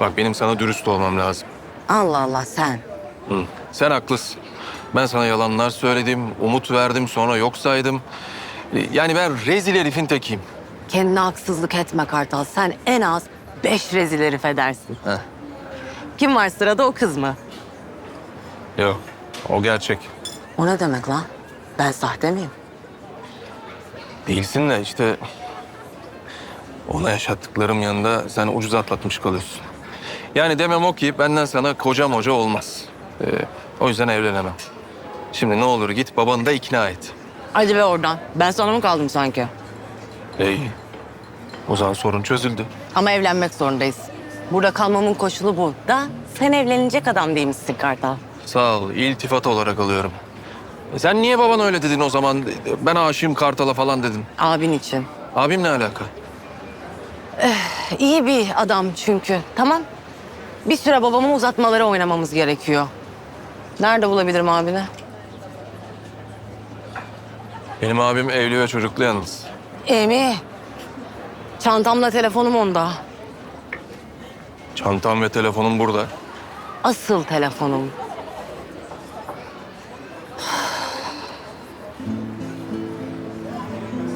Bak benim sana dürüst olmam lazım. Allah Allah sen. Hı. Sen haklısın. Ben sana yalanlar söyledim, umut verdim, sonra yok saydım. Yani ben rezil herifin tekiyim. Kendine haksızlık etme Kartal. Sen en az beş rezil herif edersin. Heh. Kim var sırada o kız mı? Yok, o gerçek. O ne demek lan? Ben sahte miyim? Değilsin de işte... Ona yaşattıklarım yanında sen ucuz atlatmış kalıyorsun. Yani demem o ki benden sana koca moca olmaz. Ee, o yüzden evlenemem. Şimdi ne olur git babanı da ikna et. Hadi be oradan. Ben sana mı kaldım sanki? İyi. O zaman sorun çözüldü. Ama evlenmek zorundayız. Burada kalmamın koşulu bu. Da sen evlenecek adam değilmişsin Kartal. Sağ ol. İltifat olarak alıyorum. E sen niye babana öyle dedin o zaman? Ben aşığım Kartal'a falan dedin. Abin için. Abim ne alaka? İyi bir adam çünkü. Tamam. Bir süre babamı uzatmaları oynamamız gerekiyor. Nerede bulabilirim abini? Benim abim evli ve çocuklu yalnız. Emi. Çantamla telefonum onda. Çantam ve telefonum burada. Asıl telefonum.